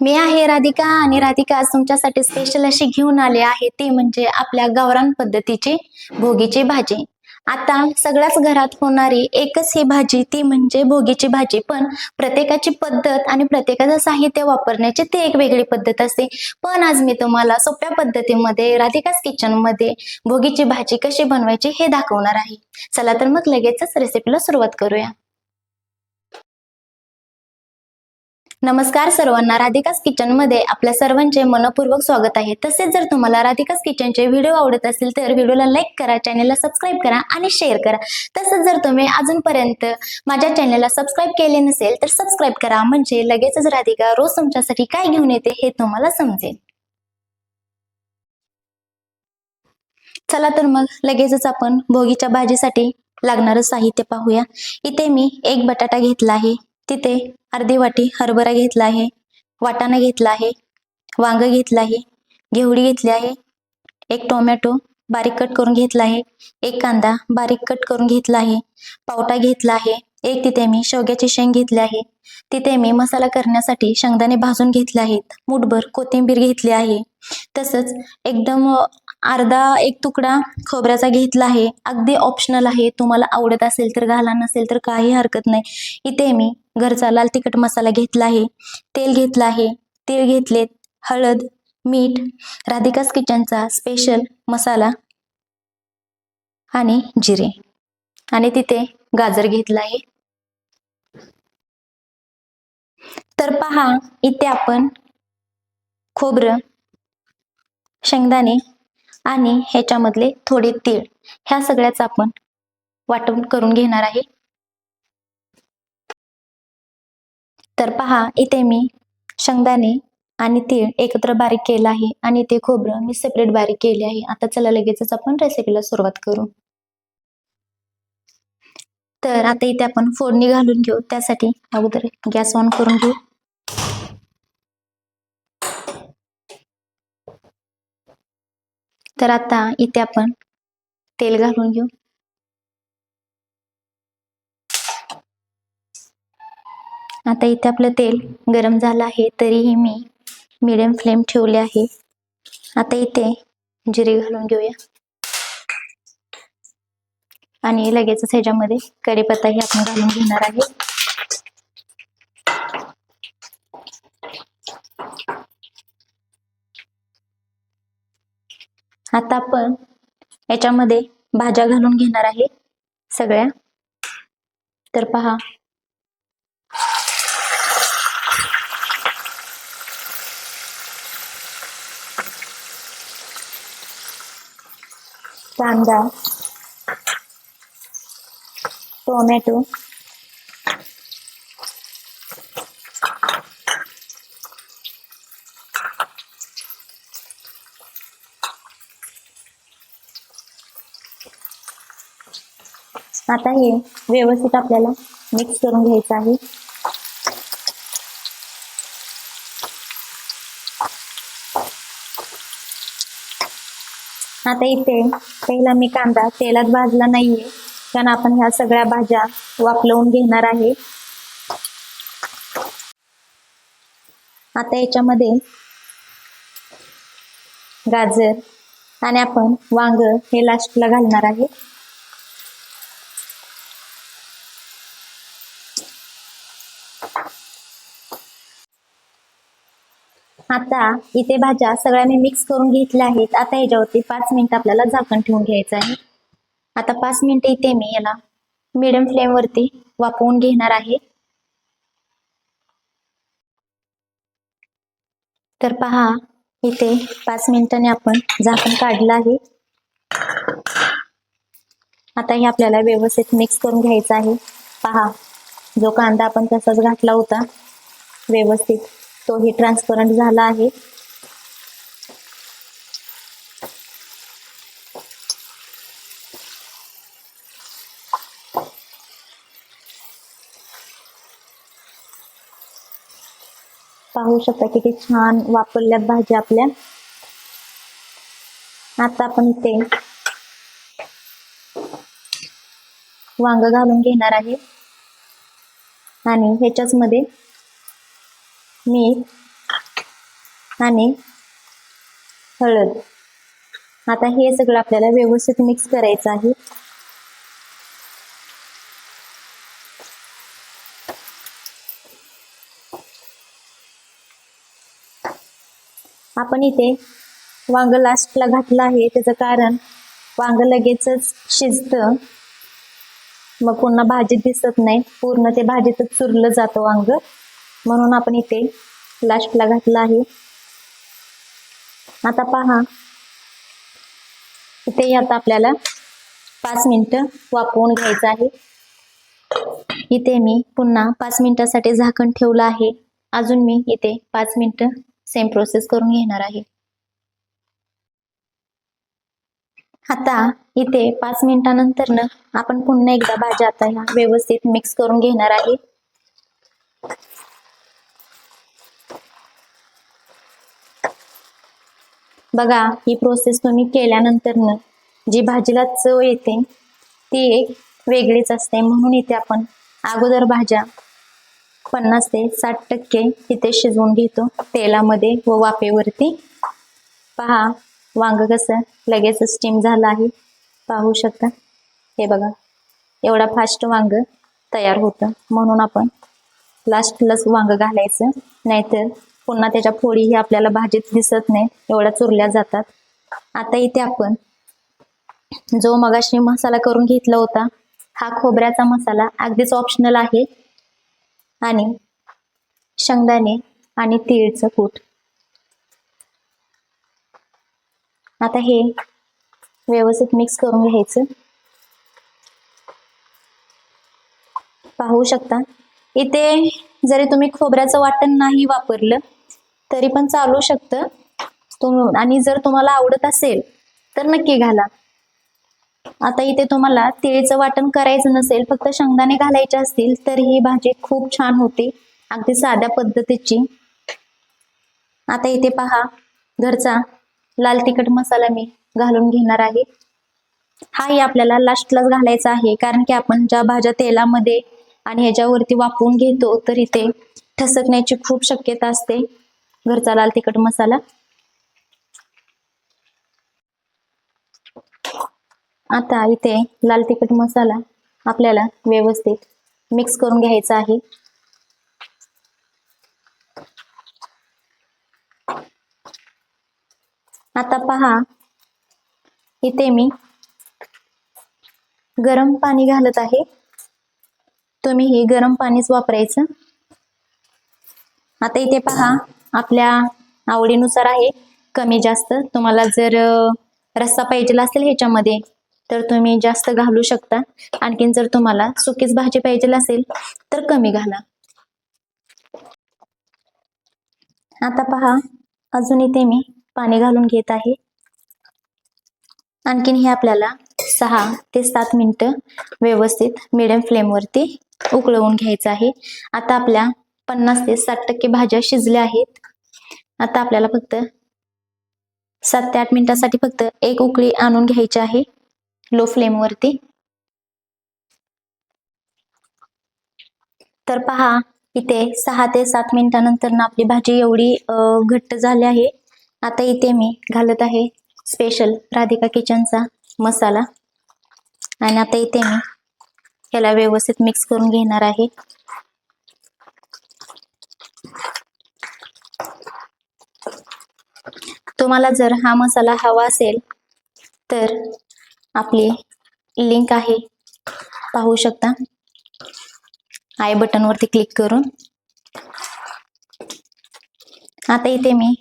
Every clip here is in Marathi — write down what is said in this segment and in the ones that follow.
मी आहे राधिका आणि राधिका आज तुमच्यासाठी स्पेशल अशी घेऊन आले आहे. ती म्हणजे आपल्या गावरान पद्धतीची भोगीची भाजी. आता सगळ्याच घरात होणारी एकच ही भाजी ती म्हणजे भोगीची भाजी. पण प्रत्येकाची पद्धत आणि प्रत्येकाचं साहित्य वापरण्याची ती एक वेगळी पद्धत असते. पण आज मी तुम्हाला सोप्या पद्धतीमध्ये राधिकाच किचनमध्ये भोगीची भाजी कशी बनवायची हे दाखवणार आहे. चला तर मग लगेचच रेसिपीला सुरुवात करूया. नमस्कार सर्वांना राधिकाच किचनमध्ये आपल्या सर्वांचे मनपूर्वक स्वागत आहे. तसेच जर तुम्हाला राधिकाच किचनचे व्हिडिओ आवडत असतील तर व्हिडिओला लाईक करा चॅनलला सबस्क्राईब करा आणि शेअर करा. तसंच जर तुम्ही अजूनपर्यंत माझ्या चॅनलला सबस्क्राईब केले नसेल तर सबस्क्राईब करा. म्हणजे लगेचच राधिका रोज तुमच्यासाठी काय घेऊन येते हे तुम्हाला समजेल. चला तर मग लगेचच आपण भोगीच्या भाजीसाठी लागणारं साहित्य पाहूया. इथे मी एक बटाटा घेतला आहे. तिथे अर्धी वाटी हरभरा घेतला आहे वाटाणा घेतला आहे वांग घेतलं आहे घेवडी घेतली आहे एक टोमॅटो बारीक कट करून घेतला आहे एक कांदा बारीक कट करून घेतला आहे पावटा घेतला आहे एक तिथे मी शेवग्याची शेंग घेतली आहे तिथे मी मसाला करण्यासाठी शेंगदाणे भाजून घेतले आहेत मुठभर कोथिंबीर घेतली आहे तसंच एकदम अर्धा एक तुकडा खोबऱ्याचा घेतला आहे. अगदी ऑप्शनल आहे. तुम्हाला आवडत असेल तर घाला नसेल तर काही हरकत नाही. इथे मी घरचा लाल तिखट मसाला घेतला आहे. तेल घेतलं आहे. तीळ घेतलेत. हळद मीठ राधिकास किचनचा स्पेशल मसाला आणि जिरे. आणि तिथे गाजर घेतला आहे. तर पहा इथे आपण खोबरं शेंगदाणे आणि ह्याच्यामधले थोडे तीळ. ह्या सगळ्याच आपण वाटून करून घेणार आहे. तर पहा इथे मी शेंगदाणे आणि तीळ एकत्र बारीक केलं आहे आणि ते खोबरं मी सेपरेट बारीक केले आहे. आता चला लगेचच आपण रेसिपीला सुरुवात करू. तर आता इथे आपण फोडणी घालून घेऊ. त्यासाठी अगोदर गॅस ऑन करून घेऊ. तर आता इथे आपण तेल घालून घेऊ. आता इथे आपलं तेल गरम झालं आहे तरीही मी मिडियम फ्लेम ठेवले आहे. आता इथे जिरे घालून घेऊया. आणि लगेचच ह्याच्यामध्ये कढीपत्ताही आपण घालून घेणार आहे. आता आपण याच्यामध्ये भाज्या घालून घेणार आहे सगळ्या. तर पहा. कांदा टोमॅटो आता हे व्यवस्थित आपल्याला मिक्स करून घ्यायचं आहे. आता इथे पहिला मी कांदा तेलात भाजला नाहीये कारण आपण ह्या सगळ्या भाज्या वापलवून घेणार आहे. आता याच्यामध्ये गाजर आणि आपण वांग हे लास्टला घालणार आहे. आता इथे भाज्या सगळ्या मी मिक्स करून घेतल्या आहेत. आता याच्यावरती पाच मिनिट आपल्याला झाकण ठेवून घ्यायचं आहे. आता पाच मिनिट इथे मी याला मिडियम फ्लेम वरती वापरून घेणार आहे. तर पहा इथे पाच मिनिटांनी आपण झाकण काढलं आहे. आता हे आपल्याला व्यवस्थित मिक्स करून घ्यायचं आहे. पहा जो कांदा आपण तसाच घातला होता व्यवस्थित तोही ट्रान्सपरंट झाला आहे. पाहू शकता किती छान वापरल्यात भाज्या आपल्या. आता आपण इथे वांग घालून घेणार आहे. आणि ह्याच्याच मध्ये मीठ आणि हळद. आता हे सगळं आपल्याला व्यवस्थित मिक्स करायचं आहे. आपण इथे वांग लास्टला घातलं आहे. त्याचं कारण वांग लगेचच शिजतं. मग पुन्हा भाजीत दिसत नाही. पूर्ण ते भाजीतच चुरलं जातं वांग. म्हणून आपण इथे लास्टला घातलं आहे. आता पहा. इथे आता आपल्याला पाच मिनिटं वापरून घ्यायचं आहे. इथे मी पुन्हा पाच मिनिटासाठी झाकण ठेवलं आहे. अजून मी इथे पाच मिनिटं सेम प्रोसेस करून घेणार आहे. आता इथे पाच मिनिटानंतर आपण पुन्हा एकदा भाज्या आता ह्या व्यवस्थित मिक्स करून घेणार आहे. बघा ही प्रोसेस तुम्ही केल्यानंतर जी भाजीला चव येते ती एक वेगळीच असते. म्हणून इथे आपण अगोदर भाज्या पन्नास ते साठ टक्के इथे शिजवून घेतो तेलामध्ये व वाफेवरती. पहा वांग कसं? लगेच स्टीम झालं आहे. पाहू शकता. हे बघा. एवढा फास्ट वांग तयार होतं. म्हणून आपण लास्टलाच वांग घालायचं. नाहीतर पुन्हा त्याच्या फोडी ही आपल्याला भाजीत दिसत नाही. एवढ्या चुरल्या जातात. आता इथे आपण जो मगाशी मसाला करून घेतला होता हा खोबऱ्याचा मसाला अगदीच ऑप्शनल आहे. आणि शेंगदाणे आणि तीळचं कूट. आता हे व्यवस्थित मिक्स करून घ्यायचं. पाहू शकता. इथे जरी तुम्ही खोबऱ्याचं वाटण नाही वापरलं तरी पण चालू शकतं. तुम आणि जर तुम्हाला आवडत असेल तर नक्की घाला. आता इथे तुम्हाला तिळीचं वाटण करायचं नसेल फक्त शेंगदाणे घालायचे असतील तर ही भाजी खूप छान होते. अगदी साध्या पद्धतीची. आता इथे पहा घरचा लाल तिखट मसाला मी घालून घेणार आहे. हाही आपल्याला लास्टलाच घालायचा आहे. कारण की आपण ज्या भाज्या तेलामध्ये आणि ह्याच्यावरती वापरून घेतो तर इथे ठसकण्याची खूप शक्यता असते. घरचा लाल तिखट मसाला. आता इथे लाल तिखट मसाला आपल्याला व्यवस्थित मिक्स करून घ्यायचा आहे. आता पहा. इथे मी गरम पाणी घालत आहे. तुम्ही हे गरम पाणीच वापरायचं. आता इथे पहा आपल्या आवडीनुसार आहे. कमी जास्त. तुम्हाला जर रस्सा पाहिजे असेल ह्याच्यामध्ये तर तुम्ही जास्त घालू शकता. आणखीन जर तुम्हाला सुकीच भाजी पाहिजे असेल तर कमी घाला. आता पहा अजून इथे मी पाणी घालून घेत आहे. आणखीन हे आपल्याला सहा ते सात मिनटं व्यवस्थित मिडियम फ्लेमवरती उकळवून घ्यायचं आहे. आता आपल्या पन्नास ते साठ टक्के भाज्या शिजल्या आहेत. आता आपल्याला फक्त सात ते आठ मिनिटांसाठी फक्त एक उकळी आणून घ्यायची आहे. लो फ्लेमवरती तर पहा इथे सहा ते सात मिनिटानंतर ना आपली भाजी एवढी घट्ट झाली आहे. आता इथे मी घालत आहे स्पेशल राधिका किचनचा मसाला. आणि आता इथे मी ह्याला व्यवस्थित मिक्स करून घेणार आहे. तुम्हाला जर हा मसाला हवा असेल तर आपली लिंक आहे. पाहू शकता. आय बटनवरती क्लिक करून. आता इथे मी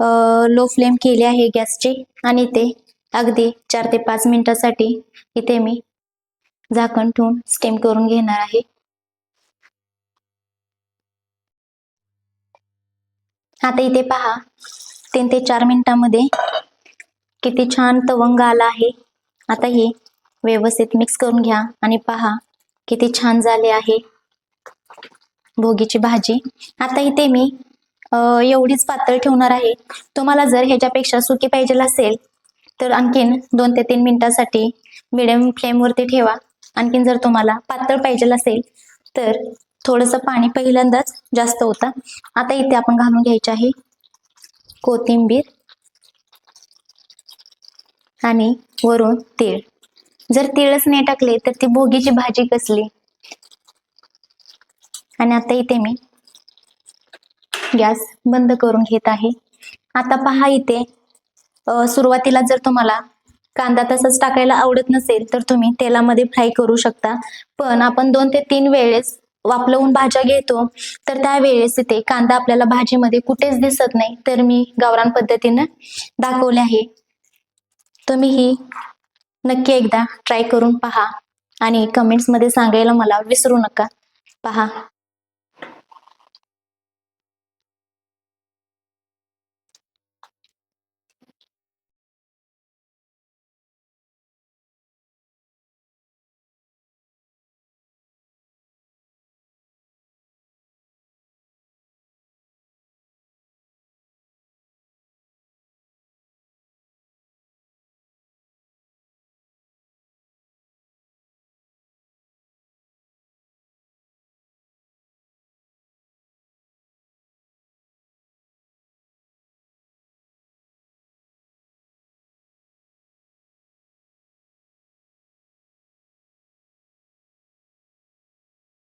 लो फ्लेम केली आहे गॅसची. आणि इथे अगदी चार ते पाच मिनिटासाठी इथे मी झाकण ठेवून स्टीम करून घेणार आहे. आता इथे पहा तीन ते चार मिनिटामध्ये किती छान तवंग आला आहे. आता हे व्यवस्थित मिक्स करून घ्या आणि पहा किती छान झाले आहे. भोगीची भाजी. आता इथे मी एवढीच पातळ ठेवणार आहे. तुम्हाला जर ह्याच्यापेक्षा सुकी पाहिजे असेल तर आणखीन दोन ते तीन मिनिटासाठी मिडियम फ्लेमवरती ठेवा. आणखीन जर तुम्हाला पातळ पाहिजे असेल तर थोडंसं पाणी पहिल्यांदाच जास्त होतं आता इथे आपण घालून घ्यायचे आहे कोथिंबीर आणि वरून तीळ. जर तीळच नाही टाकले तर ती भोगीची भाजी कसली? आणि आता इथे मी गॅस बंद करून घेत आहे. आता पहा इथे सुरुवातीला जर तुम्हाला कांदा तसंच टाकायला आवडत नसेल तर तुम्ही तेलामध्ये फ्राय करू शकता. पण आपण दोन ते तीन वेळेस वापलवून भाज्या घेतो तर त्यावेळेस इथे कांदा आपल्याला भाजीमध्ये कुठेच दिसत नाही तर मी गावरान पद्धतीनं दाखवले आहे. तुम्ही ही नक्की एकदा ट्राय करून पहा आणि कमेंट्समध्ये सांगायला मला विसरू नका. पहा.